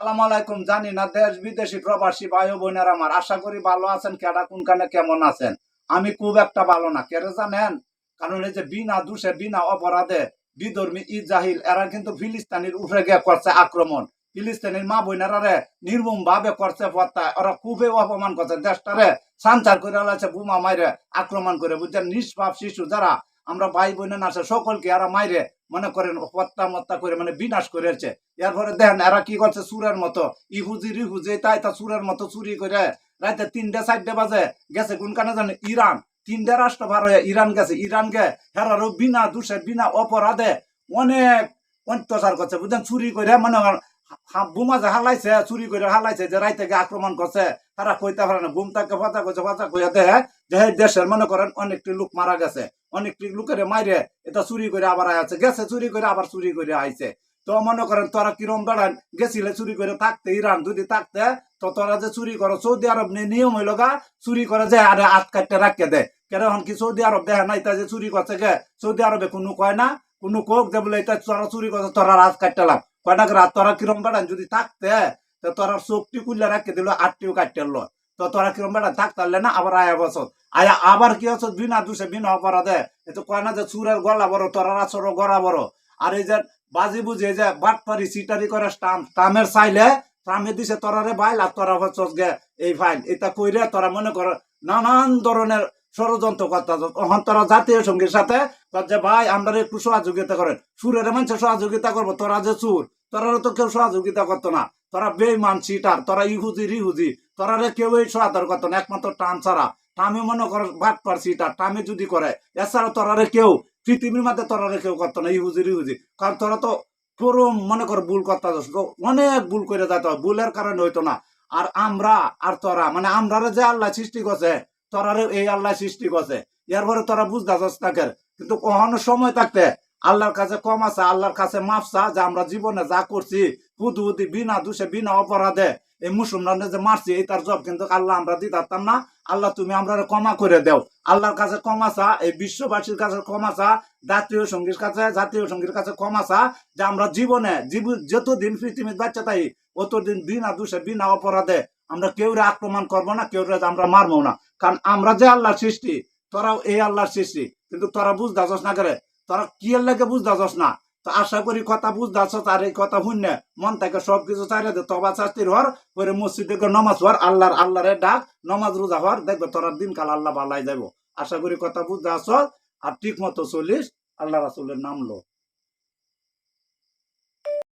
সালাম আলাইকুম, জানি না, দেশ বিদেশি প্রবাসী ভাই বোনেরা আমার। আশা করি ভালো আছেন, কেডা কোনখানে কেমন আছেন? আমি খুব একটা ভালো না কেন জানেন? কারণ এই যে বিনা দোষে, বিনা অপরাধে বিধর্মী ইজাহিল, এরা কিন্তু ফিলিস্তানির উপরে গিয়ে করছে আক্রমণ। ফিলিস্তিনের মা বোনেরারে নির্মম ভাবে করছে পত্তা ওরা খুবই অপমান করছে। দেশটারে সাঞ্চার করে বোমা মাইরে আক্রমণ করে, বুঝছেন? নিষ্পাপ শিশু যারা আমরা ভাই বোনের আছে, সকলকে এরা মাইরে মনে করেন হত্যা মত্যা করে মানে বিনাশ করেছে এরপরে দেখেন এরা কি করছে সুরের মতো, ইহুজি রিহুজি, তাই তা সুরের মতো চুরি করে রাতে তিনটে, চারটে বাজে গেছে কোনখানে জানে ইরান। তিনটে রাষ্ট্র ভার হয়ে ইরান গেছে। ইরানকে হেরারও বিনা দোষে, বিনা অপরাধে অনেক অত্যাচার করছে, বুঝলেন? চুরি করে মনে বোমা যে হালাইছে, চুরি করে হালাইছে, যে রাইতে আক্রমণ করছে তারা কইতে পারে না। বুম তাকে ফাতা করছে ফাতা কইয়া দেহে যে দেশের মনে করেন অনেকটি লোক মারা গেছে। অনেকটি লোকের মাইরে, এটা চুরি করে আবার আইছে, গেছে চুরি করে আবার চুরি করে আইছে। তো মনে করেন তোরা কিরম বেড়ান, গেছিলে চুরি করে থাকতে, ইরান যদি থাকতে, তো তোরা যে চুরি করো, সৌদি আরব নিয়ে নিয়ম হইল গা, চুরি করে যে আরে আট কাটতে রাখতে দে। কেন এখন কি সৌদি আরব দেখে না এটা যে চুরি করছে গে? সৌদি আরবে কোনো কয় না, কোনো কোক যে বলে, এটা তোরা চুরি করছে, তোরা রাত কাটতে লাগ। কয়টা রাত তোরা কিরম বেড়ান, যদি থাকতে, তো তোরা চোখটি কুললে রাখতে দিল, আটটিও কাটতে লো তো তোরা কিরম বেড়ান থাকতে পারলে না আবার আয়া বছর। আয়া আবার কি হচ্ছে বিনা দোষে বিনা অপরাধে এতো কয় না যে চুরের গলা বড়, তোরা রাসর গড়া বড়। আর এই যে বাজি বুঝে যে বাটপারি, সিটারি করে স্টাম স্টামের চাইলে স্টামে দিছে তোরারে বাইল আর তোরা হচ্ছে গে এই ফাইল। এটা কইরে তোরা মনে কর নানান ধরনের ষড়যন্ত্র করতে তখন তোরা জাতীয় সঙ্গীর সাথে যে, ভাই, আমরা একটু সহযোগিতা করেন। সুরের মানুষের সহযোগিতা করব, তোরা যে সুর তোরা তো কেউ সহযোগিতা করতো না। তোরা বেইমান সিটার তোরা ইহুজি রিহুজি। তোরা রে কেউ এই সহায়তা করতো না, একমাত্র টান ছাড়া। টামে মনে কর, ভাগ পার সিটার টামে যদি করে, এছাড়া তোরা রে কেউ, পৃথিবীর মধ্যে তোরা রে কেউ করতো না ইহুজি রিহুজি কারণ তোরা তো পুরো মনে কর ভুল করতে অনেক ভুল করে যেত ভুলের কারণে হইতো না। আর আমরা, আর তোরা মানে আমরা যে আল্লাহ সৃষ্টি করছে, তোরারে এই আল্লাহ সৃষ্টি করছে, এরপরে তোরা বুঝতে তাকে কিন্তু কখনো সময় থাকতে আল্লাহর কাছে কম আছে, আল্লাহর কাছে মাপসা যে আমরা জীবনে যা করছি হুদু হুদি বিনা দোষে, বিনা অপরাধে এই মুসলমানরা যে মারছি, এই তার জব কিন্তু আল্লাহ আমরা দিতে পারতাম না। আল্লাহ তুমি আমরা ক্ষমা করে দেও। আল্লাহর কাছে ক্ষমাচা এই বিশ্ববাসীর কাছে ক্ষমাচা জাতীয় সঙ্গীর কাছে, জাতীয় সঙ্গীর কাছে ক্ষমাচা যে আমরা জীবনে যতদিন পৃথিবীর বাচ্চা তাই অতদিন বিনা দোষে বিনা অপরাধে আমরা কেউ আক্রমণ করব না কেউ আমরা মারবো না। কারণ আমরা যে আল্লাহর সৃষ্টি, তোরাও এই আল্লাহর সৃষ্টি। কিন্তু তোরা বুঝতে যাস না করে? তোরা কি লাগে বুঝতে যাস না? তো আশা করি কথা বুঝতে আছো আর এই কথা শুননে মন থেকে সবকিছু চাইলে দে তবা শাস্তির হর, পরে মসজিদে নমাজ হওয়ার আল্লাহর, আল্লাহরে ডাক, নমাজ রোজা হওয়ার দেখবে তোরা দিনকাল আল্লাহ বালাই যাব আশা করি কথা বুঝতে আছো আর ঠিক মতো চলিস, আল্লাহ রাসুলের নাম লো।